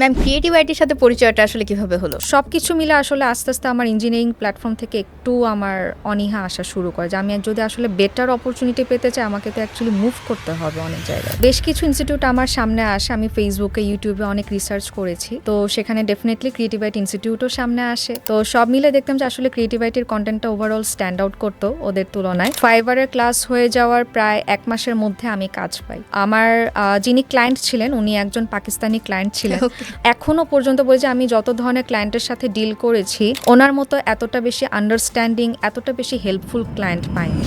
Ma'am creative আইটির সাথে পরিচয়টা আসলে কীভাবে হলো? সব কিছু মিলে আসলে আস্তে আস্তে আমার ইঞ্জিনিয়ারিং প্ল্যাটফর্ম থেকে একটু আমার অনীহা আসা শুরু করে যে আমি যদি আসলে বেটার অপরচুনিটি পেতে চাই আমাকে তো অ্যাকচুয়ালি মুভ করতে হবে অনেক জায়গায়। বেশ কিছু ইনস্টিটিউট আমার সামনে আসে আমি ফেসবুকে ইউটিউবে অনেক রিসার্চ করেছি। তো সেখানে ডেফিনেটলি ক্রিয়েটিভ আইট ইনস্টিটিউটও সামনে আসে। তো সব মিলে দেখতাম যে আসলে ক্রিয়েটিভ আইটির কন্টেন্টটা ওভারঅল স্ট্যান্ড আউট করতো ওদের তুলনায়। ফাইবারের ক্লাস হয়ে যাওয়ার প্রায় এক মাসের মধ্যে আমি কাজ পাই। আমার যিনি ক্লায়েন্ট ছিলেন উনি একজন পাকিস্তানি ক্লায়েন্ট ছিলেন। এখনও পর্যন্ত বলি যে আমি যত ধরনের ক্লায়েন্টের সাথে ডিল করেছি, ওনার মতো এতটা বেশি আন্ডারস্ট্যান্ডিং এতটা বেশি হেল্পফুল ক্লায়েন্ট পাইনি।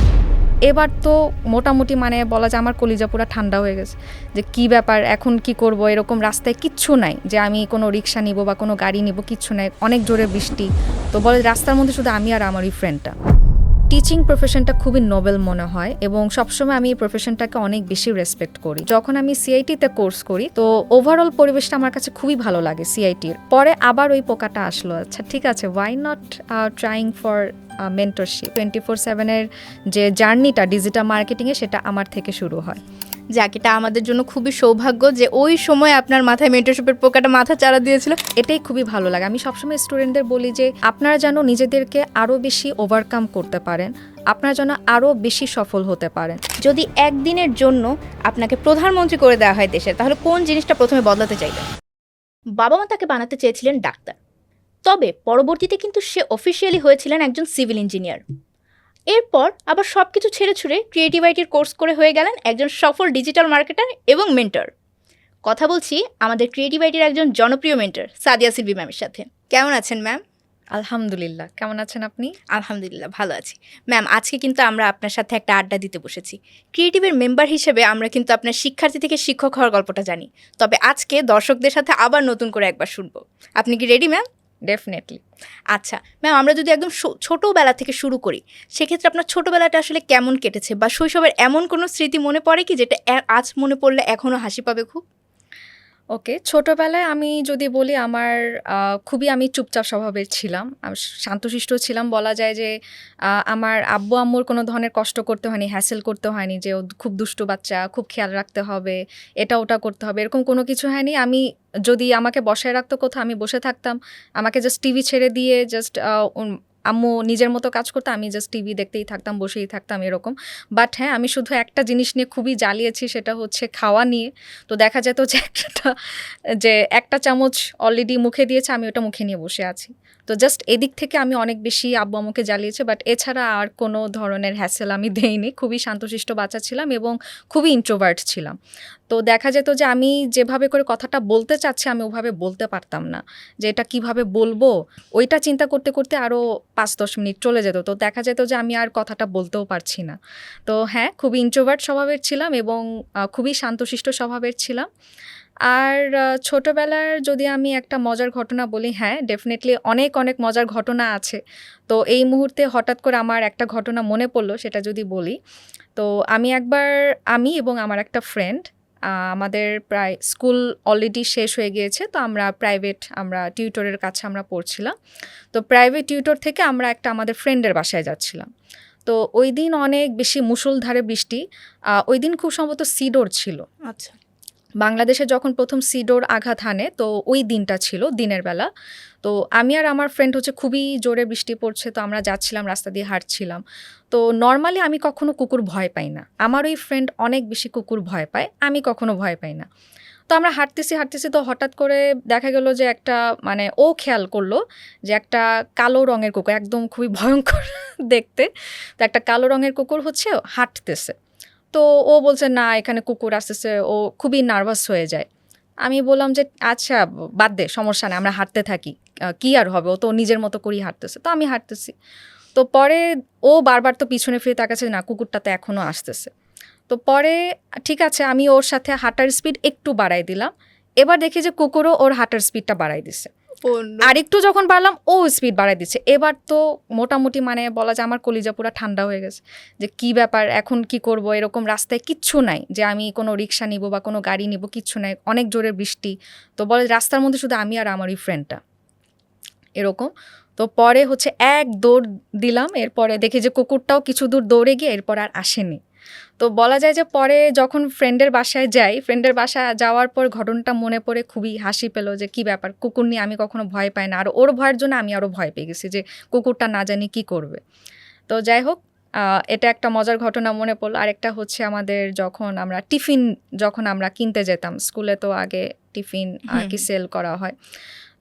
এবার তো মোটামুটি মানে বলা যায় আমার কলিজা পুরো ঠান্ডা হয়ে গেছে। যে কি ব্যাপার, এখন কি করব, এরকম রাস্তায় কিচ্ছু নাই যে আমি কোনো রিক্সা নিব বা কোনো গাড়ি নিব, কিচ্ছু নাই, অনেক জোরে বৃষ্টি। তো বলে রাস্তার মধ্যে শুধু আমি আর আমারই ফ্রেন্ডটা টিচিং প্রফেশনটা খুবই নোবেল মনে হয় এবং সবসময় আমি এই প্রফেশনটাকে অনেক বেশি রেসপেক্ট করি। যখন আমি সিআইটিতে কোর্স করি, তো ওভারঅল পরিবেশটা আমার কাছে খুবই ভালো লাগে সিআইটির পরে আবার ওই পোকাটা আসলো আচ্ছা ঠিক আছে why not trying for mentorship twenty four সেভেনের যে জার্নিটা ডিজিটাল মার্কেটিংয়ে সেটা আমার থেকে শুরু হয়। যাক, এটা আমাদের জন্য খুবই সৌভাগ্য যে ওই সময় আপনার মাথায় মেন্টরশিপের পোকাটা মাথা চারা দিয়েছিল। এটাই খুবই ভালো লাগে। আমি সবসময় স্টুডেন্টদের বলি যে, আপনারা যেন নিজেদেরকে আরও বেশি ওভারকাম করতে পারেন, আপনারা যেন আরও বেশি সফল হতে পারেন। যদি একদিনের জন্য আপনাকে প্রধানমন্ত্রী করে দেওয়া হয় দেশে, তাহলে কোন জিনিসটা প্রথমে বদলাতে চাইবেন বাবা মা তাকে বানাতে চেয়েছিলেন ডাক্তার। তবে পরবর্তীতে কিন্তু সে অফিসিয়ালি হয়েছিলেন একজন সিভিল ইঞ্জিনিয়ার এরপর আবার সব কিছু ছেড়ে ছুড়ে ক্রিয়েটিভ আইটির কোর্স করে হয়ে গেলেন একজন সফল ডিজিটাল মার্কেটার এবং মেন্টর কথা বলছি আমাদের ক্রিয়েটিভ আইটির একজন জনপ্রিয় মেন্টর সাদিয়া সিলভি ম্যামের সাথে। কেমন আছেন ম্যাম আলহামদুলিল্লাহ। কেমন আছেন আপনি? আলহামদুলিল্লাহ ভালো আছি। ম্যাম আজকে কিন্তু আমরা আপনার সাথে একটা আড্ডা দিতে বসেছি। ক্রিয়েটিভের মেম্বার হিসেবে আমরা কিন্তু আপনার শিক্ষার্থী থেকে শিক্ষক হওয়ার গল্পটা জানি। তবে আজকে দর্শকদের সাথে আবার নতুন করে একবার শুনব। আপনি কি রেডি ম্যাম ডেফিনেটলি আচ্ছা ম্যাম আমরা যদি একদম ছোটোবেলা থেকে শুরু করি, সেক্ষেত্রে আপনার ছোটোবেলাটা আসলে কেমন কেটেছে? বা শৈশবের এমন কোনো স্মৃতি মনে পড়ে কি যেটা আজ মনে পড়লে এখনও হাসি পাবে খুব? ওকে, ছোটবেলায় আমি যদি বলি আমার খুবই আমি চুপচাপ স্বভাবের ছিলাম। শান্তশিষ্ট ছিলাম। বলা যায় যে আমার আব্বু আম্মুর কোনো ধরনের কষ্ট করতে হয়নি হ্যাসেল করতে হয়নি যে খুব দুষ্টু বাচ্চা, খুব খেয়াল রাখতে হবে, এটা ওটা করতে হবে, এরকম কোনো কিছু হয়নি। আমি যদি আমাকে বসায় রাখতো কোথাও, আমি বসে থাকতাম। আমাকে জাস্ট টিভি ছেড়ে দিয়ে জাস্ট আম্মু নিজের মতো কাজ করতো, আমি জাস্ট টিভি দেখতেই থাকতাম, বসেই থাকতাম এরকম। বাট হ্যাঁ আমি শুধু একটা জিনিস নিয়ে খুবই জ্বালিয়েছি, সেটা হচ্ছে খাওয়া নিয়ে। তো দেখা যেত যে একটা যে একটা চামচ অলরেডি মুখে দিয়েছে, আমি ওটা মুখে নিয়ে বসে আছি। তো জাস্ট এদিক থেকে আমি অনেক বেশি আব্বু আম্মুকে জ্বালিয়েছে বাট এছাড়া আর কোনো ধরনের হ্যাসেল আমি দেইনি। খুবই শান্তশিষ্ট বাচ্চা ছিলাম এবং খুবই ইন্ট্রোভার্ট ছিলাম। তো দেখা যেত যে আমি যেভাবে করে কথাটা বলতে চাচ্ছি, আমি ওভাবে বলতে পারতাম না। যে এটা কীভাবে বলব? ওইটা চিন্তা করতে করতে আরও পাঁচ দশ মিনিট চলে যেত। তো দেখা যেত যে আমি আর কথাটা বলতেও পারছি না। তো হ্যাঁ খুবই ইন্ট্রোভার্ট স্বভাবের ছিলাম এবং খুবই শান্তশিষ্ট স্বভাবের ছিলাম। আর ছোটবেলার যদি আমি একটা মজার ঘটনা বলি হ্যাঁ ডেফিনেটলি অনেক অনেক মজার ঘটনা আছে। তো এই মুহূর্তে হঠাৎ করে আমার একটা ঘটনা মনে পড়ল, সেটা যদি বলি। তো আমি একবার, আমি এবং আমার একটা ফ্রেন্ড আমাদের প্রায় স্কুল অলরেডি শেষ হয়ে গিয়েছে, তো আমরা প্রাইভেট আমরা টিউটরের কাছে আমরা পড়ছিলাম। তো প্রাইভেট টিউটর থেকে আমরা একটা আমাদের ফ্রেন্ডের বাসায় যাচ্ছিলাম। তো ওই দিন অনেক বেশি মুষলধারে বৃষ্টি ওই দিন খুব সম্ভবত সিডোর ছিল। আচ্ছা। বাংলাদেশে যখন প্রথম সিডোর আঘাত হানে, তো ওই দিনটা ছিল, দিনের বেলা। তো আমি আর আমার ফ্রেন্ড হচ্ছে খুবই জোরে বৃষ্টি পড়ছে, তো আমরা যাচ্ছিলাম, রাস্তা দিয়ে হাঁটছিলাম। তো নর্মালি আমি কখনো কুকুর ভয় পাই না। আমার ওই ফ্রেন্ড অনেক বেশি কুকুর ভয় পায়, আমি কখনো ভয় পাই না। তো আমরা হাঁটতেছি হাঁটতেছি, তো হঠাৎ করে দেখা গেল যে একটা মানে ও খেয়াল করল যে একটা কালো রঙের কুকুর, একদম খুবই ভয়ঙ্কর দেখতে। তো একটা কালো রঙের কুকুর হচ্ছে হাঁটতেছে। তো ও বলছে, না, এখানে কুকুর আসতেছে, ও খুবই নার্ভাস হয়ে যায়। আমি বললাম যে আচ্ছা বাদ দে, সমস্যা নেই, আমরা হাঁটতে থাকি। কি আর হবে? ও তো নিজের মতো করেই হাঁটতেছে। তো আমি হাঁটতেছি। তো পরে ও বারবার তো পিছনে ফিরে তাকাচ্ছে না, কুকুরটা তো এখনও আসতেছে। তো পরে, ঠিক আছে, আমি ওর সাথে হাঁটার স্পিড একটু বাড়াই দিলাম। এবার দেখি যে কুকুরও ওর হাঁটার স্পিডটা বাড়াই দিছে। আর একটু যখন বাড়লাম, ও স্পিড বাড়াই দিচ্ছে। এবার তো মোটামুটি মানে বলা যায় আমার কলিজা পুরো ঠান্ডা হয়ে গেছে। যে কি ব্যাপার, এখন কি করব? এরকম রাস্তায় কিচ্ছু নাই। যে আমি কোনো রিক্সা নিব বা কোনো গাড়ি নিব, কিচ্ছু নাই। অনেক জোরে বৃষ্টি। তো বলে রাস্তার মধ্যে শুধু আমি আর আমার ওই ফ্রেন্ডটা এরকম। তো পরে হচ্ছে এক দৌড় দিলাম। এরপরে দেখি যে কুকুরটাও কিছু দূর দৌড়ে গিয়ে এরপর আর আসেনি। তো বলা যায় যে পরে যখন ফ্রেন্ডের বাসায় যাই ফ্রেন্ডের বাসায় যাওয়ার পর ঘটনাটা মনে পড়ে খুবই হাসি পেল যে কি ব্যাপার কুকুর নিয়ে আমি কখনো ভয় পাই না। আর ওর ভয়ের জন্য আমি আরও ভয় পেয়ে গেছি যে কুকুরটা না জানি কি করবে। তো যাই হোক এটা একটা মজার ঘটনা মনে পড়ল। আরেকটা হচ্ছে আমাদের যখন আমরা টিফিন যখন আমরা কিনতে যেতাম স্কুলে তো আগে টিফিন আর কি সেল করা হয়।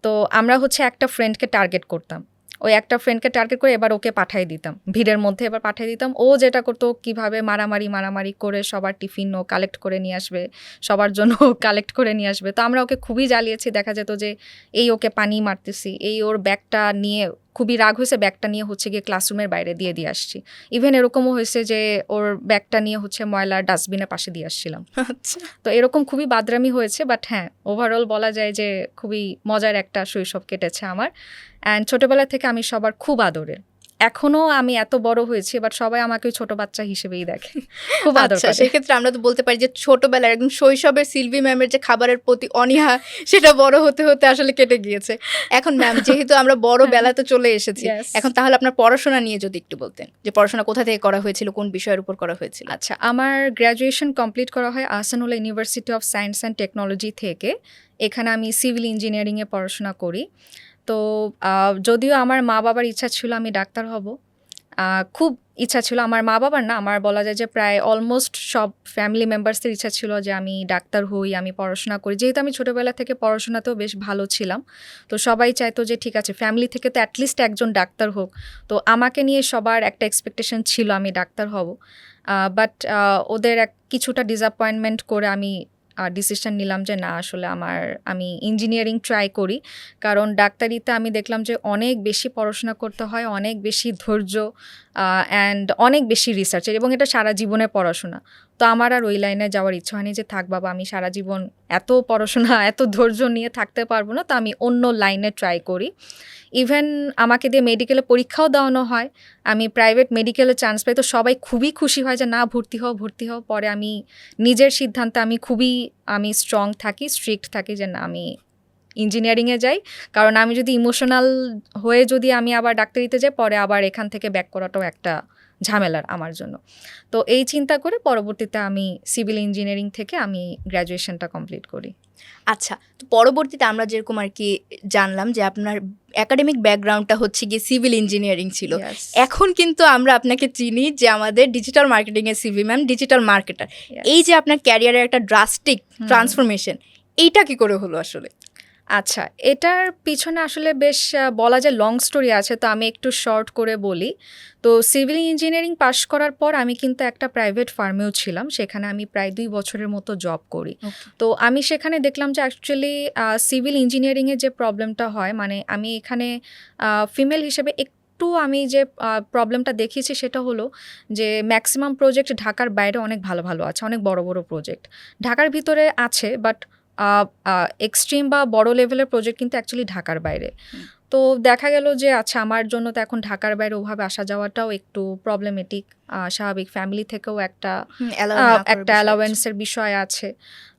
তো আমরা হচ্ছে একটা ফ্রেন্ডকে টার্গেট করতাম। ওই একটা ফ্রেন্ডকে টার্গেট করে এবার ওকে পাঠিয়ে দিতাম। ভিড়ের মধ্যে এবার পাঠিয়ে দিতাম। ও যেটা করতো কীভাবে মারামারি মারামারি করে সবার টিফিন ও কালেক্ট করে নিয়ে আসবে সবার জন্য কালেক্ট করে নিয়ে আসবে। তো আমরা ওকে খুবই জ্বালিয়েছি দেখা যেত যে এই ওকে পানি মারতেছি এই ওর ব্যাগটা নিয়ে খুবই রাগ হয়েছে ব্যাগটা নিয়ে হচ্ছে গিয়ে ক্লাসরুমের বাইরে দিয়ে দিয়ে আসছি। ইভেন এরকমও হয়েছে যে ওর ব্যাগটা নিয়ে হচ্ছে ময়লার ডাস্টবিনের পাশে দিয়ে আসছিলাম। আচ্ছা। তো এরকম খুবই বাদরামি হয়েছে বাট হ্যাঁ ওভারঅল বলা যায় যে খুবই মজার একটা শৈশব কেটেছে আমার। অ্যান্ড ছোটবেলা থেকে আমি সবার খুব আদরের। এখনও আমি এত বড় হয়েছি বাট সবাই আমাকে ছোট বাচ্চা হিসেবেই দেখে। খুব আদর আচ্ছা সেক্ষেত্রে আমরা তো বলতে পারি যে ছোটবেলার একদম শৈশবের সিলভি ম্যামের যে খাবারের প্রতি অনীহা সেটা বড় হতে হতে আসলে কেটে গিয়েছে। এখন ম্যাম যেহেতু আমরা বড়। বেলাতে চলে এসেছি এখন তাহলে আপনার পড়াশোনা নিয়ে যদি একটু বলতেন যে পড়াশোনা কোথা থেকে করা হয়েছিল কোন বিষয়ের উপর করা হয়েছিল? আচ্ছা আমার গ্র্যাজুয়েশন কমপ্লিট করা হয় Ahsanullah university of science and technology থেকে। এখানে আমি সিভিল ইঞ্জিনিয়ারিংয়ে পড়াশোনা করি। তো যদিও আমার মা বাবার ইচ্ছা ছিল আমি ডাক্তার হব খুব ইচ্ছা ছিল। আমার মা বাবার না, আমার বলা যায় যে প্রায় অলমোস্ট সব ফ্যামিলি মেম্বার্সদের ইচ্ছা ছিল যে আমি ডাক্তার হই, আমি পড়াশোনা করি। যেহেতু আমি ছোটোবেলা থেকে পড়াশোনাতেও বেশ ভালো ছিলাম, তো সবাই চাইতো যে ঠিক আছে ফ্যামিলি থেকে তো অ্যাটলিস্ট একজন ডাক্তার হোক। তো আমাকে নিয়ে সবার একটা এক্সপেকটেশন ছিল আমি ডাক্তার হব। বাট ওদের এক কিছুটা ডিসঅ্যাপয়েন্টমেন্ট করে আমি ডিসিশন নিলাম যে না, আসলে আমার, আমি ইঞ্জিনিয়ারিং ট্রাই করি। কারণ ডাক্তারিতে আমি দেখলাম যে অনেক বেশি পড়াশোনা করতে হয়, অনেক বেশি ধৈর্য অ্যান্ড অনেক বেশি রিসার্চ এবং এটা সারা জীবনে পড়াশোনা। তো আমার আর ওই লাইনে যাওয়ার ইচ্ছা হয়নি যে, থাক বাবা, আমি সারা জীবন এত পড়াশোনা, এত ধৈর্য নিয়ে থাকতে পারব না, তো আমি অন্য লাইনে ট্রাই করি। ইভেন আমাকে দিয়ে মেডিকেলে পরীক্ষাও দেওয়ানো হয়। আমি প্রাইভেট মেডিকেলে চান্স পাই তো সবাই খুবই খুশি হয় যে, না, ভর্তি হও ভর্তি হও। পরে আমি নিজের সিদ্ধান্তে আমি খুবই, আমি স্ট্রং থাকি স্ট্রিক্ট থাকি যে, না, আমি ইঞ্জিনিয়ারিংয়ে যাই। কারণ আমি যদি ইমোশনাল হয়ে যদি আমি আবার ডাক্তারিতে যাই, পরে আবার এখান থেকে ব্যাক করাটাও একটা ঝামেলার আমার জন্য। তো এই চিন্তা করে পরবর্তীতে আমি সিভিল ইঞ্জিনিয়ারিং থেকে আমি গ্র্যাজুয়েশনটা কমপ্লিট করি। আচ্ছা তো পরবর্তীতে আমরা যেরকম আর কি জানলাম যে আপনার একাডেমিক ব্যাকগ্রাউন্ডটা হচ্ছে গিয়ে সিভিল ইঞ্জিনিয়ারিং ছিল। এখন কিন্তু আমরা আপনাকে চিনি যে আমাদের ডিজিটাল মার্কেটিং এর সিভি ম্যাম ডিজিটাল মার্কেটার এই যে আপনার ক্যারিয়ারের একটা ড্রাস্টিক। ট্রান্সফরমেশন এইটা কি করে হলো আসলে? আচ্ছা এটার পিছনে আসলে বেশ বলা যায় লং স্টোরি আছে তো আমি একটু শর্ট করে বলি। তো সিভিল ইঞ্জিনিয়ারিং পাশ করার পর আমি কিন্তু একটা প্রাইভেট ফার্মেও ছিলাম সেখানে আমি প্রায় দুই বছরের মতো জব করি। তো আমি সেখানে দেখলাম যে অ্যাকচুয়ালি সিভিল ইঞ্জিনিয়ারিংয়ের যে প্রবলেমটা হয় মানে আমি এখানে ফিমেল হিসেবে একটু আমি যে প্রবলেমটা দেখিয়েছি সেটা হলো যে ম্যাক্সিমাম প্রজেক্ট ঢাকার বাইরে অনেক ভালো ভালো আছে অনেক বড় বড় প্রজেক্ট ঢাকার ভিতরে আছে বাট এক্সট্রিম বা বড় লেভেলের প্রজেক্ট কিন্তু অ্যাকচুয়ালি ঢাকার বাইরে। তো দেখা গেল যে আচ্ছা আমার জন্য তো এখন ঢাকার বাইরে ওভাবে আসা যাওয়াটাও একটু প্রবলেমেটিক স্বাভাবিক। ফ্যামিলি থেকেও একটা একটা। অ্যালাওয়েন্সের বিষয় আছে।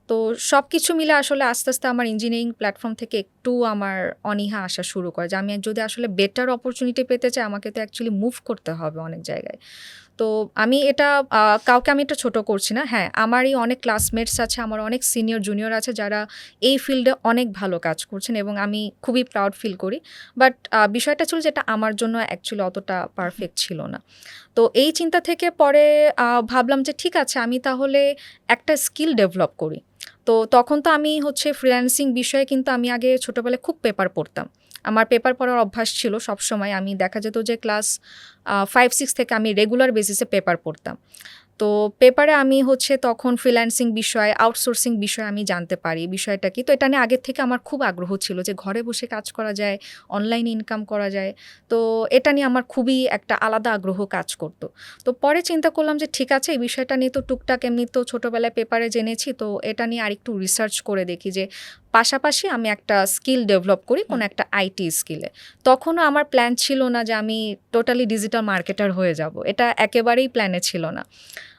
তো সব কিছু মিলে আসলে আস্তে আস্তে আমার ইঞ্জিনিয়ারিং প্ল্যাটফর্ম থেকে একটু আমার অনীহা আসা শুরু করে যে আমি যদি আসলে বেটার অপরচুনিটি পেতে চাই আমাকে তো অ্যাকচুয়ালি মুভ করতে হবে অনেক জায়গায়। তো আমি এটা কাউকে আমি এটা ছোট করছি না। হ্যাঁ আমারই অনেক ক্লাসমেটস আছে, আমার অনেক সিনিয়র জুনিয়র আছে যারা এই ফিল্ডে অনেক ভালো কাজ করছেন এবং আমি খুবই প্রাউড ফিল করি। বাট বিষয়টা ছিল যেটা আমার জন্য অ্যাকচুয়ালি অতটা পারফেক্ট ছিল না। তো এই চিন্তা থেকে পরে ভাবলাম যে ঠিক আছে, আমি তাহলে একটা স্কিল ডেভেলপ করি। তো তখন তো আমি হচ্ছে ফ্রিল্যান্সিং বিষয়ে কিন্তু আমি আগে ছোটোবেলায় খুব পেপার পড়তাম। আমার পেপার পড়ার অভ্যাস ছিল সবসময় আমি দেখা যেত যে ক্লাস ফাইভ সিক্স থেকে আমি রেগুলার বেসিসে পেপার পড়তাম। তো পেপারে আমি হচ্ছে তখন ফ্রিল্যান্সিং বিষয়ে আউটসোর্সিং বিষয়ে আমি জানতে পারি বিষয়টা কি। তো এটা নিয়ে আগের থেকে আমার খুব আগ্রহ ছিল যে ঘরে বসে কাজ করা যায় অনলাইনে ইনকাম করা যায়। তো এটা নিয়ে আমার খুবই একটা আলাদা আগ্রহ কাজ করতো। তো পরে চিন্তা করলাম যে ঠিক আছে, এই বিষয়টা নিয়ে তো টুকটাক এমনি তো ছোটোবেলায় পেপারে জেনেছি, তো এটা নিয়ে আরেকটু রিসার্চ করে দেখি যে পাশাপাশি আমি একটা স্কিল ডেভেলপ করি কোনো একটা আইটি স্কিলে। তখনও আমার প্ল্যান ছিল না যে আমি টোটালি ডিজিটাল মার্কেটার হয়ে যাব। এটা একেবারেই প্ল্যানে ছিল না।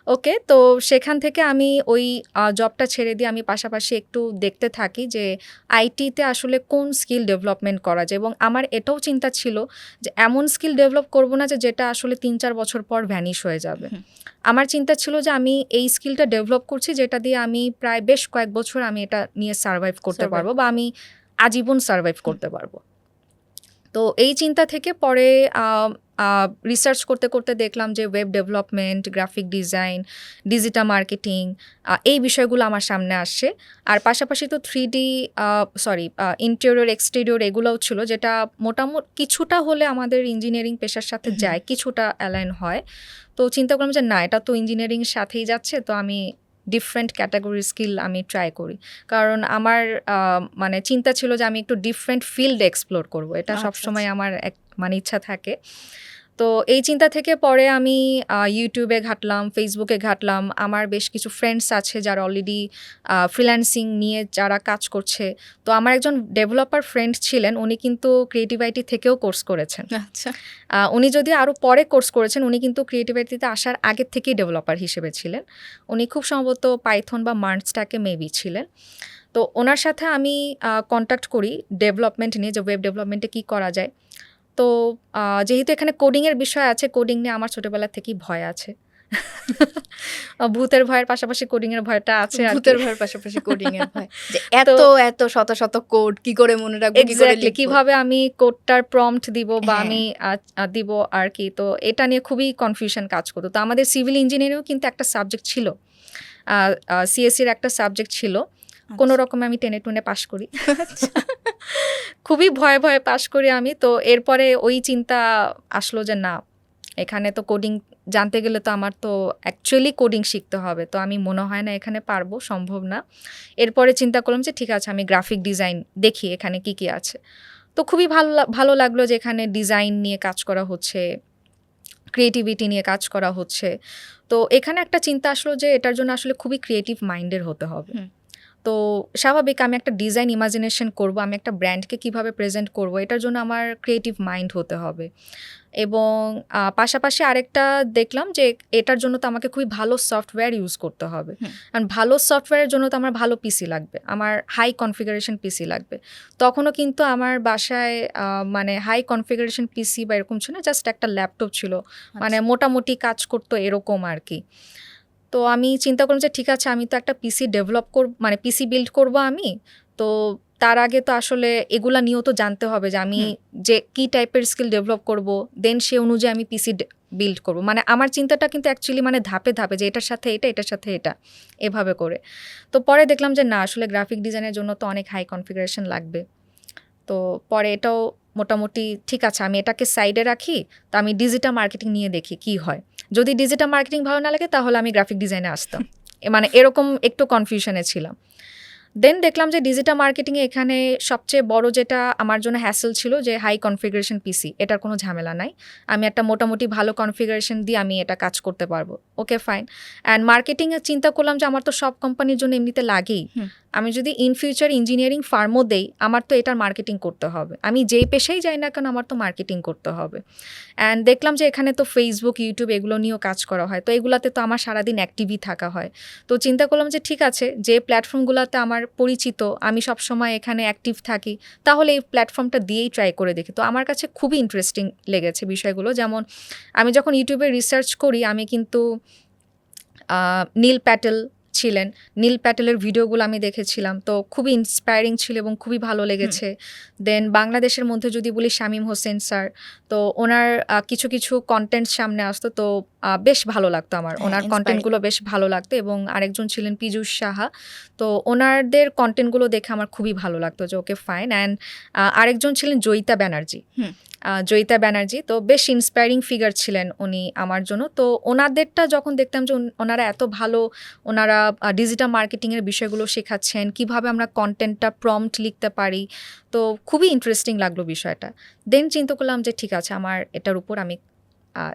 ওকে তো সেখান থেকে আমি ওই জবটা ছেড়ে দিয়ে আমি পাশাপাশি একটু দেখতে থাকি যে আইটিতে আসলে কোন স্কিল ডেভেলপমেন্ট করা যায়। এবং আমার এটাও চিন্তা ছিল যে এমন স্কিল ডেভেলপ করব না যে যেটা আসলে তিন চার বছর পর ভ্যানিশ হয়ে যাবে। আমার চিন্তা ছিল যে আমি এই স্কিলটা ডেভেলপ করছি যেটা দিয়ে আমি প্রায় বেশ কয়েক বছর আমি এটা নিয়ে সার্ভাইভ করতে পারব বা আমি আজীবন সার্ভাইভ করতে পারব। তো এই চিন্তা থেকে পরে রিসার্চ করতে করতে দেখলাম যে web development graphic design digital marketing এই বিষয়গুলো আমার সামনে আসছে। আর পাশাপাশি তো three D sorry interior exterior এগুলোও ছিল যেটা মোটামুটি কিছুটা হলে আমাদের ইঞ্জিনিয়ারিং পেশার সাথে যায় কিছুটা অ্যালাইন হয়। তো চিন্তা করলাম যে না এটা তো ইঞ্জিনিয়ারিং সাথেই যাচ্ছে তো আমি ডিফারেন্ট ক্যাটাগরি স্কিল আমি ট্রাই করি। কারণ আমার মানে চিন্তা ছিল যে আমি একটু ডিফারেন্ট ফিল্ড এক্সপ্লোর করব এটা আচ্ছা, সবসময় আমার এক মানে ইচ্ছা থাকে। তো এই চিন্তা থেকে পরে আমি ইউটিউবে ঘাটলাম ফেসবুকে ঘাটলাম। আমার বেশ কিছু ফ্রেন্ডস আছে যারা অলরেডি ফ্রিল্যান্সিং নিয়ে যারা কাজ করছে। তো আমার একজন ডেভেলপার ফ্রেন্ড ছিলেন উনি কিন্তু ক্রিয়েটিভ আইটি থেকেও কোর্স করেছেন। আচ্ছা। উনি যদি আরও পরে কোর্স করেছেন উনি কিন্তু ক্রিয়েটিভিটিতে আসার আগের থেকেই ডেভেলপার হিসেবে ছিলেন। উনি খুব সম্ভবত পাইথন বা মার্চটাকে মেবি ছিলেন। তো ওনার সাথে আমি কন্ট্যাক্ট করি ডেভেলপমেন্ট নিয়ে যে ওয়েব ডেভেলপমেন্টে কী করা যায়। তো যেহেতু এখানে কোডিংয়ের বিষয় আছে কোডিং নিয়ে আমার ছোটোবেলা থেকেই ভয় আছে। ভূতের ভয়ের পাশাপাশি কোডিংয়ের ভয়টা আছে ভূতের ভয়ের পাশাপাশি কোডিং এর ভয় এত এত শত শত কোড কি করে মনে রাখব কি করে এক্স্যাক্টলি কীভাবে আমি কোডটার প্রম্পট দিব বা হ্যাঁ। আমি দিব আর কি? তো এটা নিয়ে খুবই কনফিউশন কাজ করতো। তো আমাদের সিভিল ইঞ্জিনিয়ারিংও কিন্তু একটা সাবজেক্ট ছিল। সিএসসির একটা সাবজেক্ট ছিল। কোনো আচ্ছা। রকমে আমি টেনে টুনে পাশ করি। খুবই ভয়ে ভয়ে পাশ করি আমি। তো এরপরে ওই চিন্তা আসলো যে না এখানে তো কোডিং জানতে গেলে তো আমার তো অ্যাকচুয়ালি কোডিং শিখতে হবে। তো আমি মনে হয় না এখানে পারব সম্ভব না। এরপরে চিন্তা করলাম যে ঠিক আছে আমি গ্রাফিক ডিজাইন দেখি এখানে কি কি আছে। তো খুবই ভালো ভালো লাগল যে এখানে ডিজাইন নিয়ে কাজ করা হচ্ছে ক্রিয়েটিভিটি নিয়ে কাজ করা হচ্ছে। তো এখানে একটা চিন্তা আসলো যে এটার জন্য আসলে খুবই ক্রিয়েটিভ মাইন্ডের হতে হবে। তো স্বাভাবিক আমি একটা ডিজাইন ইমাজিনেশন করব আমি একটা ব্র্যান্ডকে কীভাবে প্রেজেন্ট করব এটার জন্য আমার ক্রিয়েটিভ মাইন্ড হতে হবে। এবং পাশাপাশি আরেকটা দেখলাম যে এটার জন্য তো আমাকে খুবই ভালো সফটওয়্যার ইউজ করতে হবে। কারণ ভালো সফটওয়্যারের জন্য তো আমার ভালো পিসি লাগবে আমার হাই কনফিগারেশন পিসি লাগবে। তখনও কিন্তু আমার বাসায় মানে হাই কনফিগারেশন পিসি বা এরকম ছিল না জাস্ট একটা ল্যাপটপ ছিল। মানে আচ্ছা। মোটামুটি কাজ করতো এরকম আর কি। তো আমি চিন্তা করলাম যে ঠিক আছে আমি তো একটা পিসি ডেভেলপ করব মানে পিসি বিল্ড করব আমি। তো তার আগে তো আসলে এগুলা নিয়েও তো জানতে হবে যে আমি যে কি টাইপের স্কিল ডেভেলপ করব দেন সে অনুযায়ী আমি পিসি বিল্ড করব। মানে আমার চিন্তাটা কিন্তু অ্যাকচুয়ালি মানে ধাপে ধাপে যে এটার সাথে এটা এটার সাথে এটা এভাবে করে। তো পরে দেখলাম যে না আসলে গ্রাফিক ডিজাইনের জন্য তো অনেক হাই কনফিগারেশন লাগবে। তো পরে এটাও মোটামুটি ঠিক আছে আমি এটাকে সাইডে রাখি তো আমি ডিজিটাল মার্কেটিং নিয়ে দেখি কি হয়। যদি ডিজিটাল মার্কেটিং ভালো না লাগে, তাহলে আমি গ্রাফিক ডিজাইনে আসতাম। মানে এরকম একটু কনফিউশনে ছিলাম। দেন দেখলাম যে ডিজিটাল মার্কেটিংয়ে এখানে সবচেয়ে বড় যেটা আমার জন্য হ্যাসেল ছিল যে হাই কনফিগারেশন পিসি এটার কোনো ঝামেলা নাই। আমি একটা মোটামুটি ভালো কনফিগারেশন দিয়ে আমি এটা কাজ করতে পারব। ওকে ফাইন অ্যান্ড মার্কেটিংয়ে চিন্তা করলাম যে আমার তো সব কোম্পানির জন্য এমনিতে লাগেই। আমি যদি ইন ফিউচার ইঞ্জিনিয়ারিং ফার্মও দেই আমার তো এটার মার্কেটিং করতে হবে। আমি যেই পেশায় যাই না কেন আমার তো মার্কেটিং করতে হবে। অ্যান্ড দেখলাম যে এখানে তো ফেসবুক ইউটিউব এগুলো নিয়েও কাজ করা হয়। তো এগুলাতে তো আমার সারাদিন অ্যাক্টিভই থাকা হয়। তো চিন্তা করলাম যে ঠিক আছে যে প্ল্যাটফর্মগুলোতে আমার পরিচিত, আমি সবসময় এখানে অ্যাক্টিভ থাকি, তাহলে এই প্ল্যাটফর্মটা দিয়েই ট্রাই করে দেখি। তো আমার কাছে খুবই ইন্টারেস্টিং লেগেছে বিষয়গুলো। যেমন, আমি যখন ইউটিউবে রিসার্চ করি, আমি কিন্তু নীল প্যাটেল ছিলেন। নীল প্যাটেলের ভিডিওগুলো আমি দেখেছিলাম। তো খুবই ইন্সপায়ারিং ছিল এবং খুবই ভালো লেগেছে। দেন বাংলাদেশের মধ্যে যদি বলি শামীম হোসেন স্যার তো ওনার কিছু কিছু কন্টেন্ট সামনে আসতো। তো বেশ ভালো লাগতো আমার। হ্যাঁ, ওনার কন্টেন্টগুলো বেশ ভালো লাগতো এবং আরেকজন ছিলেন পীযূষ সাহা। তো ওনারদের কন্টেন্টগুলো দেখে আমার খুবই ভালো লাগতো যে ওকে ফাইন অ্যান্ড আরেকজন ছিলেন জয়িতা ব্যানার্জি। জয়িতা ব্যানার্জি। তো বেশ ইন্সপায়ারিং ফিগার ছিলেন উনি আমার জন্য। তো ওনাদেরটা যখন দেখতাম যে ওনারা এত ভালো, ওনারা ডিজিটাল মার্কেটিংয়ের বিষয়গুলো শেখাচ্ছেন, কীভাবে আমরা কন্টেন্টটা প্রম্পট লিখতে পারি, তো খুবই ইন্টারেস্টিং লাগল বিষয়টা। দেন চিন্তা করলাম যে ঠিক আছে, আমার এটার উপর আমি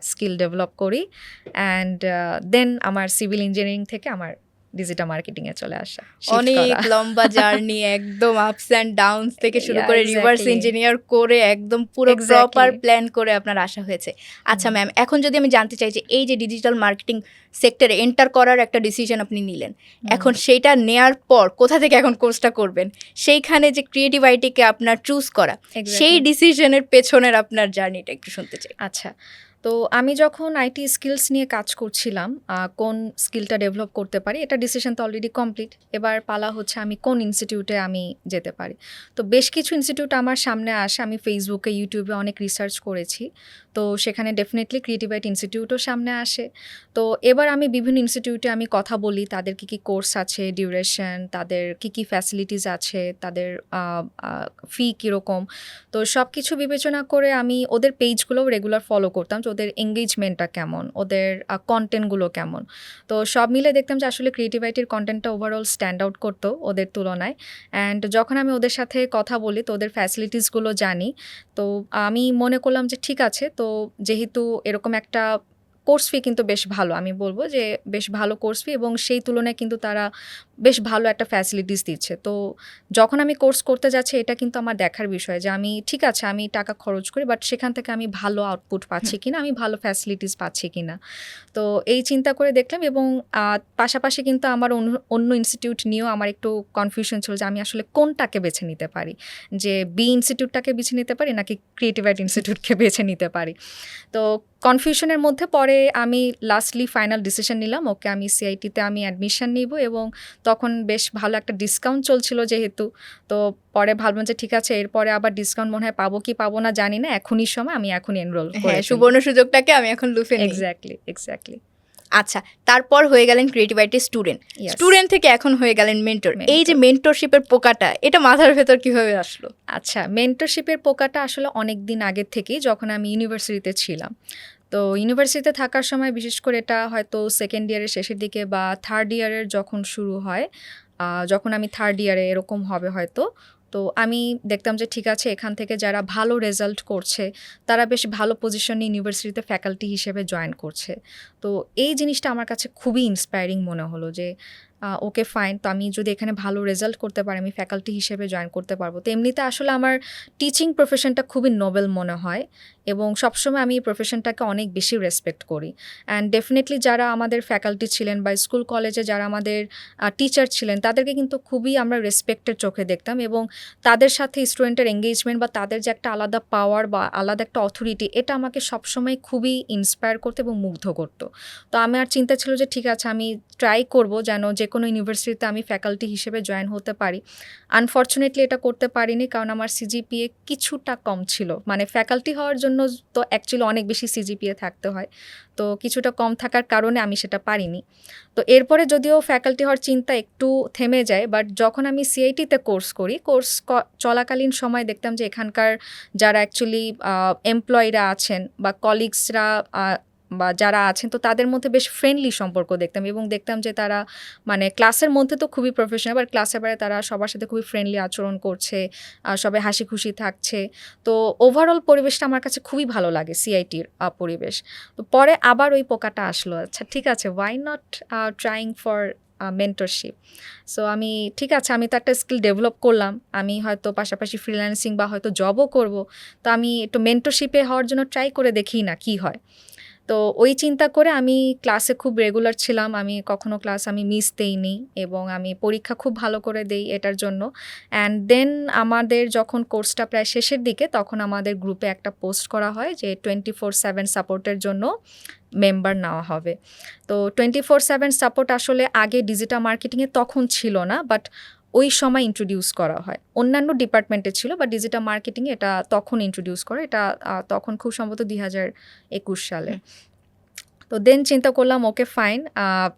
স্কিল ডেভেলপ করি। অ্যান্ড দেন আমার সিভিল ইঞ্জিনিয়ারিং থেকে আমার ডিজিটাল মার্কেটিংয়ে চলে আসা অনেক লম্বা জার্নি একদম আপস অ্যান্ড ডাউনস থেকে শুরু করে রিভার্স ইঞ্জিনিয়ার করে একদম পুরো. প্রপার প্ল্যান করে আপনার আসা হয়েছে। আচ্ছা ম্যাম এখন যদি আমি জানতে চাই যে এই যে ডিজিটাল মার্কেটিং সেক্টরে এন্টার করার একটা ডিসিশন আপনি নিলেন এখন সেইটা নেয়ার পর কোথা থেকে এখন কোর্সটা করবেন? সেইখানে যে ক্রিয়েটিভ আইটিকে আপনার চুজ করা সেই ডিসিশনের পেছনের আপনার জার্নিটা একটু শুনতে চাই। আচ্ছা তো আমি যখন আইটি স্কিলস নিয়ে কাজ করছিলাম কোন স্কিলটা ডেভেলপ করতে পারি, এটা ডিসিশন তো অলরেডি কমপ্লিট এবার পালা হচ্ছে আমি কোন ইনস্টিটিউটে আমি যেতে পারি। তো বেশ কিছু ইনস্টিটিউট আমার সামনে আসে, আমি ফেসবুকে ইউটিউবে অনেক রিসার্চ করেছি। তো সেখানে ডেফিনেটলি ক্রিয়েটিভ আইট ইনস্টিটিউটও সামনে আসে। তো এবার আমি বিভিন্ন ইনস্টিটিউটে আমি কথা বলি, তাদের কি কি কোর্স আছে ডিউরেশন তাদের কি কি ফ্যাসিলিটিস আছে, তাদের ফি কীরকম। তো সব কিছু বিবেচনা করে আমি ওদের পেজগুলোও রেগুলার ফলো করতাম যে ওদের এঙ্গেজমেন্টটা কেমন, ওদের কন্টেন্টগুলো কেমন। তো সব মিলে দেখতাম যে আসলে ক্রিয়েটিভ আইটির কন্টেন্টটা ওভারঅল স্ট্যান্ড আউট করতো ওদের তুলনায়। অ্যান্ড যখন আমি ওদের সাথে কথা বলি, তো ওদের ফ্যাসিলিটিসগুলো জানি। তো আমি মনে করলাম যে ঠিক আছে, তো যেহেতু এরকম একটা কোর্স ফি কিন্তু বেশ ভালো। আমি বলব যে বেশ ভালো কোর্স ফি এবং সেই তুলনায় কিন্তু তারা বেশ ভালো একটা ফ্যাসিলিটিস দিচ্ছে। তো যখন আমি কোর্স করতে যাচ্ছি এটা কিন্তু আমার দেখার বিষয় যে আমি ঠিক আছে আমি টাকা খরচ করি বাট সেখান থেকে আমি ভালো আউটপুট পাচ্ছি কিনা আমি ভালো ফ্যাসিলিটিস পাচ্ছি কিনা। তো এই চিন্তা করে দেখলাম এবং পাশাপাশি কিন্তু আমার অন্য- অন্য ইনস্টিটিউট নিয়েও আমার একটু কনফিউশন ছিল যে আমি আসলে কোনটাকে বেছে নিতে পারি? যে বি ইনস্টিটিউটটাকে বেছে নিতে পারি নাকি ক্রিয়েটিভ আর্ট ইনস্টিটিউটকে বেছে নিতে পারি? তো কনফিউশনের মধ্যে পরে আমি লাস্টলি ফাইনাল ডিসিশন নিলাম। ওকে আমি সিআইটিতে আমি অ্যাডমিশন নিব এবং তখন বেশ ভালো একটা ডিসকাউন্ট চলছিল যেহেতু। তো পরে ভাবলাম যে ঠিক আছে এরপরে আবার ডিসকাউন্ট মনে হয় পাবো কি পাবো না জানি না। এখনই সময় আমি এখন এনরোল হ্যাঁ সুবর্ণ সুযোগটাকে আমি এখন লুফে এক্স্যাক্টলি এক্স্যাক্টলি আচ্ছা তারপর হয়ে গেলেন ক্রিয়েটিভ আইটির স্টুডেন্ট স্টুডেন্ট থেকে এখন হয়ে গেলেন মেন্টর এই যে মেন্টরশিপের পোকাটা এটা মাথার ভেতর কীভাবে আসলো? আচ্ছা মেন্টরশিপের পোকাটা আসলে অনেক দিন আগের থেকেই যখন আমি ইউনিভার্সিটিতে ছিলাম। তো ইউনিভার্সিটিতে থাকার সময় বিশেষ করে এটা হয়তো সেকেন্ড ইয়ারের শেষের দিকে বা থার্ড ইয়ারের যখন শুরু হয় যখন আমি থার্ড ইয়ারে এরকম হবে হয়তো তো আমি দেখতাম যে ঠিক আছে, এখান থেকে যারা ভালো রেজাল্ট করছে, তারা বেশ ভালো পজিশনে ইউনিভার্সিটিতে ফ্যাকাল্টি হিসেবে জয়েন করছে। তো এই জিনিসটা আমার কাছে খুবই ইন্সপায়ারিং মনে হলো যে ওকে ফাইন তো আমি যদি এখানে ভালো রেজাল্ট করতে পারি, আমি ফ্যাকাল্টি হিসেবে জয়েন করতে পারব। তো এমনিতে আসলে আমার টিচিং প্রফেশনটা খুবই নোবেল মনে হয় এবং সবসময় আমি এই প্রফেশনটাকে অনেক বেশি রেসপেক্ট করি। অ্যান্ড ডেফিনেটলি যারা আমাদের ফ্যাকাল্টি ছিলেন বা স্কুল কলেজে যারা আমাদের টিচার ছিলেন, তাদেরকে কিন্তু খুবই আমরা রেসপেক্টের চোখে দেখতাম এবং তাদের সাথে স্টুডেন্টের এঙ্গেজমেন্ট বা তাদের যে একটা আলাদা পাওয়ার বা আলাদা একটা অথরিটি এটা আমাকে সবসময় খুবই ইন্সপায়ার করতো এবং মুগ্ধ করতো। তো আমার চিন্তা ছিল যে, ঠিক আছে, আমি ট্রাই করব যেন যে কোনো ইউনিভার্সিটিতে আমি ফ্যাকাল্টি হিসেবে জয়েন হতে পারি। আনফর্চুনেটলি এটা করতে পারিনি কারণ আমার সিজিপিএ কিছুটা কম ছিল। মানে ফ্যাকাল্টি হওয়ার জন্য তো অ্যাকচুয়ালি অনেক বেশি সিজিপিএ থাকতে হয়। তো কিছুটা কম থাকার কারণে আমি সেটা পারিনি। তো এরপরে যদিও ফ্যাকাল্টি হওয়ার চিন্তা একটু থেমে যায় বাট যখন আমি সিআইটিতে কোর্স করি কোর্স চলাকালীন সময় দেখতাম যে এখানকার যারা অ্যাকচুয়ালি এমপ্লয়িরা আছেন বা কলিগসরা বা যারা আছেন, তো তাদের মধ্যে বেশ ফ্রেন্ডলি সম্পর্ক দেখতাম এবং দেখতাম যে তারা মানে ক্লাসের মধ্যে তো খুবই প্রফেশনাল বাট ক্লাসের বাইরে তারা সবার সাথে খুবই ফ্রেন্ডলি আচরণ করছে সবাই হাসি খুশি থাকছে। তো ওভারঅল পরিবেশটা আমার কাছে খুবই ভালো লাগে সিআইটির পরিবেশ। তো পরে আবার ওই পোকাটা আসলো আচ্ছা ঠিক আছে why not trying for mentorship so আমি, ঠিক আছে, আমি তো একটা স্কিল ডেভেলপ করলাম, আমি হয়তো পাশাপাশি ফ্রিল্যান্সিং বা হয়তো জবও করব, তো আমি একটু মেন্টরশিপে হওয়ার জন্য ট্রাই করে দেখি না কি হয়। তো ওই চিন্তা করে আমি ক্লাসে খুব রেগুলার ছিলাম। আমি কখনো ক্লাস আমি মিস দেইনি এবং আমি পরীক্ষা খুব ভালো করে দেই এটার জন্য। অ্যান্ড দেন আমাদের যখন কোর্সটা প্রায় শেষের দিকে, তখন আমাদের গ্রুপে একটা পোস্ট করা হয় যে টোয়েন্টি ফোর সেভেন সাপোর্টের জন্য মেম্বার নেওয়া হবে। তো টোয়েন্টি ফোর সেভেন সাপোর্ট আসলে আগে ডিজিটাল মার্কেটিংয়ে তখন ছিল না বাট ওই সময় ইন্ট্রোডিউস করা হয়। অন্যান্য ডিপার্টমেন্টে ছিল বা ডিজিটাল মার্কেটিংয়ে এটা তখন ইন্ট্রোডিউস করে, এটা তখন খুব সম্ভবত দুই হাজার একুশ সালে। তো দেন চিন্তা করলাম ওকে ফাইন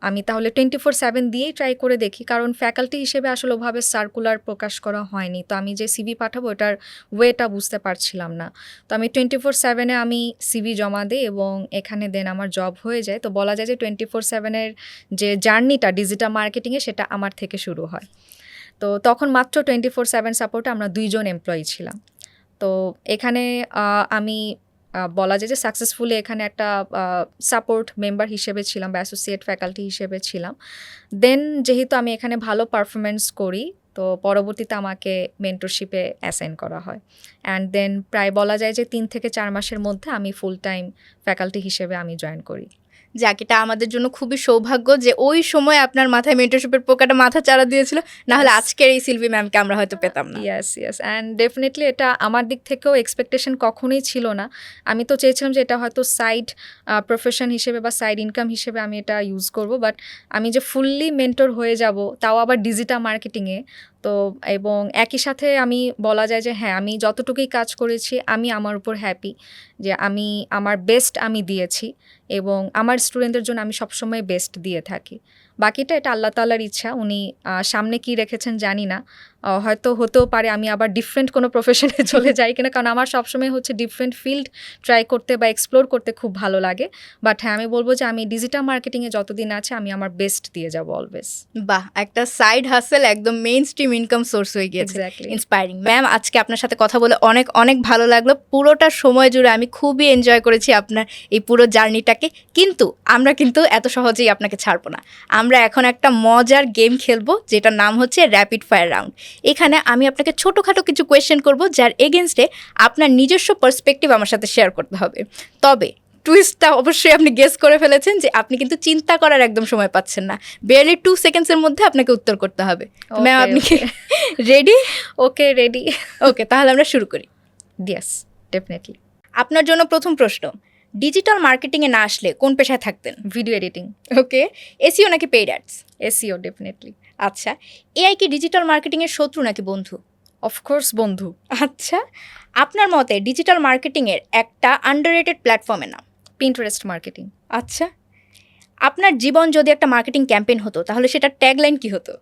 আমি তাহলে টোয়েন্টি ফোর সেভেন দিয়েই ট্রাই করে দেখি, কারণ ফ্যাকাল্টি হিসেবে আসলে ওভাবে সার্কুলার প্রকাশ করা হয়নি। তো আমি যে সিভি পাঠাবো এটার ওয়েটা বুঝতে পারছিলাম না। তো আমি টোয়েন্টি ফোর সেভেনে আমি সিভি জমা দিই এবং এখানে দেন আমার জব হয়ে যায়। তো বলা যায় যে টোয়েন্টি ফোর সেভেনের যে জার্নিটা ডিজিটাল মার্কেটিংয়ে সেটা আমার থেকে শুরু হয়। তো তখন মাত্র টোয়েন্টি ফোর সেভেন সাপোর্টে আমরা দুইজন এমপ্লয়ি ছিলাম। তো এখানে আমি বলা যায় যে সাকসেসফুলি এখানে একটা সাপোর্ট মেম্বার হিসেবে ছিলাম বা অ্যাসোসিয়েট ফ্যাকাল্টি হিসেবে ছিলাম। দেন যেহেতু আমি এখানে ভালো পারফরমেন্স করি, তো পরবর্তীতে আমাকে মেন্টরশিপে অ্যাসাইন করা হয়। অ্যান্ড দেন প্রায় বলা যায় যে তিন থেকে চার মাসের মধ্যে আমি ফুল টাইম ফ্যাকাল্টি হিসেবে আমি জয়েন করি। যাক এটা আমাদের জন্য খুবই সৌভাগ্য যে ওই সময় আপনার মাথায় মেন্টরশিপের পোকাটা মাথা চারা দিয়েছিল। না হলে আজকের এই সিলভি ম্যামকে আমরা হয়তো পেতাম না। ইয়েস ইয়েস অ্যান্ড ডেফিনেটলি এটা আমার দিক থেকেও এক্সপেকটেশন কখনোই ছিল না। আমি তো চেয়েছিলাম যে এটা হয়তো সাইড প্রফেশন হিসেবে বা সাইড ইনকাম হিসেবে আমি এটা ইউজ করব বাট আমি যে ফুললি মেন্টর হয়ে যাব তাও আবার ডিজিটাল মার্কেটিংয়ে তো এবং একই সাথে আমি বলা যায় যে হ্যাঁ আমি যতটুকুই কাজ করেছি আমি আমার উপর হ্যাপি যে আমি আমার বেস্ট আমি দিয়েছি এবং আমার স্টুডেন্টদের জন্য আমি সবসময় বেস্ট দিয়ে থাকি। বাকিটা এটা আল্লাহ তাল্লার ইচ্ছা উনি সামনে কি রেখেছেন জানি না। হয়তো হতেও পারে আমি আবার ডিফারেন্ট কোনো প্রফেশনে চলে যাই কিনা কারণ আমার সবসময় হচ্ছে ডিফারেন্ট ফিল্ড ট্রাই করতে বা এক্সপ্লোর করতে খুব ভালো লাগে। বাট হ্যাঁ আমি বলব যে আমি ডিজিটাল মার্কেটিংয়ে যতদিন আছে আমি আমার বেস্ট দিয়ে যাব অলওয়েজ বাহ একটা সাইড হাসেল একদম মেইন স্ট্রিম ইনকাম সোর্স হয়ে গিয়েছে। ইন্সপায়ারিং ম্যাম আজকে আপনার সাথে কথা বলে অনেক অনেক ভালো লাগল। পুরোটা সময় জুড়ে আমি খুবই এনজয় করেছি আপনার এই পুরো জার্নিটাকে কিন্তু আমরা কিন্তু এত সহজেই আপনাকে ছাড়বো না। আমরা এখন একটা মজার গেম খেলব যেটার নাম হচ্ছে র্যাপিড ফায়ার রাউন্ড এখানে আমি আপনাকে ছোটোখাটো কিছু কোয়েশ্চেন করব যার এগেনস্টে আপনার নিজস্ব পার্সপেক্টিভ আমার সাথে শেয়ার করতে হবে। তবে টুইস্টটা অবশ্যই আপনি গেস করে ফেলেছেন যে আপনি কিন্তু চিন্তা করার একদম সময় পাচ্ছেন না। বিয়ারলি টু সেকেন্ডসের মধ্যে আপনাকে উত্তর করতে হবে। ম্যাম আপনি কি রেডি ওকে রেডি ওকে তাহলে আমরা শুরু করি। ইয়েস ডেফিনেটলি আপনার জন্য প্রথম প্রশ্ন ডিজিটাল মার্কেটিংয়ে না আসলে কোন পেশায় থাকতেন? ভিডিও এডিটিং ওকে এসিও নাকি পেইড অ্যাডস এসিও ডেফিনেটলি আচ্ছা এআই কি ডিজিটাল মার্কেটিংয়ের শত্রু নাকি বন্ধু? অফকোর্স বন্ধু। আচ্ছা আপনার মতে ডিজিটাল মার্কেটিংয়ের একটা আন্ডাররেটেড প্ল্যাটফর্মে না পিন্টারেস্ট মার্কেটিং আচ্ছা আপনার জীবন যদি একটা মার্কেটিং ক্যাম্পেইন হতো তাহলে সেটা ট্যাগলাইন কি হতো?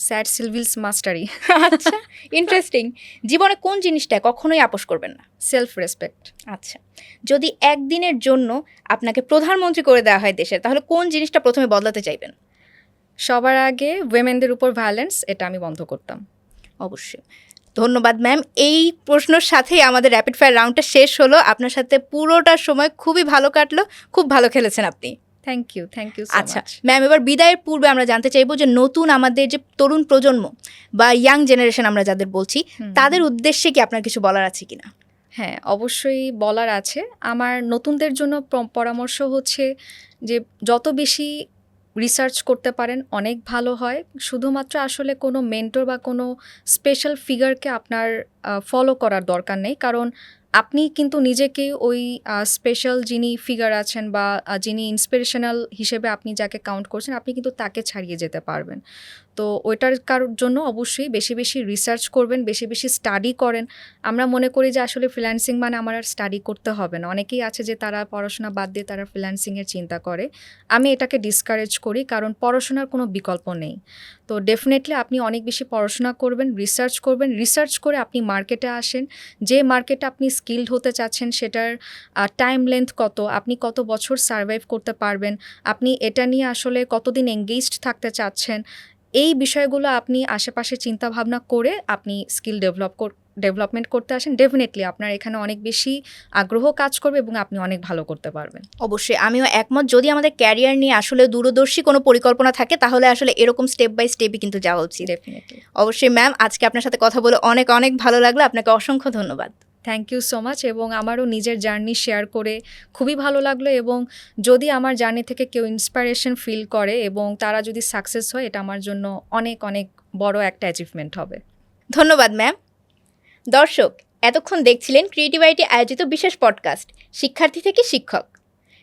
স্যাড সিলভিলস মাস্টারি। আচ্ছা ইন্টারেস্টিং জীবনে কোন জিনিসটা কখনোই আপোষ করবেন না? সেলফ রেসপেক্ট আচ্ছা যদি একদিনের জন্য আপনাকে প্রধানমন্ত্রী করে দেওয়া হয় দেশের তাহলে কোন জিনিসটা প্রথমে বদলাতে চাইবেন? সবার আগে উইমেনদের উপর ভায়োলেন্স এটা আমি বন্ধ করতাম। অবশ্যই। ধন্যবাদ ম্যাম এই প্রশ্নের সাথেই আমাদের র্যাপিড ফায়ার রাউন্ডটা শেষ হলো। আপনার সাথে পুরোটা সময় খুবই ভালো কাটলো। খুব ভালো খেলেছেন আপনি। থ্যাংক ইউ থ্যাংক ইউ আচ্ছা ম্যাম এবার বিদায়ের পূর্বে আমরা জানতে চাইব যে নতুন আমাদের যে তরুণ প্রজন্ম বা ইয়াং জেনারেশন আমরা যাদের বলছি তাদের উদ্দেশ্যে কি আপনার কিছু বলার আছে কিনা? হ্যাঁ অবশ্যই বলার আছে। আমার নতুনদের জন্য পরামর্শ হচ্ছে যে যত বেশি রিসার্চ করতে পারেন অনেক ভালো হয়। শুধুমাত্র আসলে কোনো মেন্টর বা কোনো স্পেশাল ফিগারকে আপনার ফলো করার দরকার নেই। কারণ আপনি কিন্তু নিজেকে ওই স্পেশাল যিনি ফিগার আছেন বা যিনি ইন্সপিরেশনাল হিসেবে আপনি যাকে কাউন্ট করছেন, আপনি কিন্তু তাকে ছাড়িয়ে যেতে পারবেন। তো ওইটার কারোর জন্য অবশ্যই বেশি বেশি রিসার্চ করবেন, বেশি বেশি স্টাডি করেন। আমরা মনে করি যে আসলে ফ্রিল্যান্সিং মানে আমার আর স্টাডি করতে হবে না। অনেকেই আছে যে তারা পড়াশোনা বাদ দিয়ে তারা ফ্রিল্যান্সিংয়ের চিন্তা করে। আমি এটাকে ডিসকারেজ করি কারণ পড়াশোনার কোনো বিকল্প নেই। তো ডেফিনেটলি আপনি অনেক বেশি পড়াশোনা করবেন রিসার্চ করবেন। রিসার্চ করে আপনি মার্কেটে আসেন। যে মার্কেটে আপনি স্কিলড হতে চাচ্ছেন সেটার টাইম লেন্থ কত? আপনি কত বছর সার্ভাইভ করতে পারবেন? আপনি এটা নিয়ে আসলে কতদিন এঙ্গেজড থাকতে চাচ্ছেন? এই বিষয়গুলো আপনি আশেপাশে চিন্তা ভাবনা করে আপনি স্কিল ডেভেলপ ডেভেলপমেন্ট করতে আসেন। ডেফিনেটলি আপনার এখানে অনেক বেশি আগ্রহ কাজ করবে এবং আপনি অনেক ভালো করতে পারবেন। অবশ্যই আমিও একমত। যদি আমাদের ক্যারিয়ার নিয়ে আসলে দূরদর্শী কোনো পরিকল্পনা থাকে তাহলে আসলে এরকম স্টেপ বাই স্টেপই কিন্তু যাওয়া উচিত। ডেফিনেটলি অবশ্যই ম্যাম আজকে আপনার সাথে কথা বলে অনেক অনেক ভালো লাগল। আপনাকে অসংখ্য ধন্যবাদ। থ্যাংক ইউ সো মাচ এবং আমারও নিজের জার্নি শেয়ার করে খুবই ভালো লাগল এবং যদি আমার জার্নি থেকে কেউ ইন্সপিরেশন ফিল করে এবং তারা যদি সাকসেস হয়, এটা আমার জন্য অনেক অনেক বড় একটা অ্যাচিভমেন্ট হবে। ধন্যবাদ ম্যাম দর্শক, এতক্ষণ দেখছিলেন ক্রিয়েটিভ আইটি আয়োজিত বিশেষ পডকাস্ট শিক্ষার্থী থেকে শিক্ষক।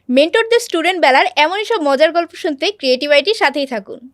মেন্টরদের স্টুডেন্ট বেলার এমনই সব মজার গল্প শুনতে ক্রিয়েটিভ আইটির সাথেই থাকুন।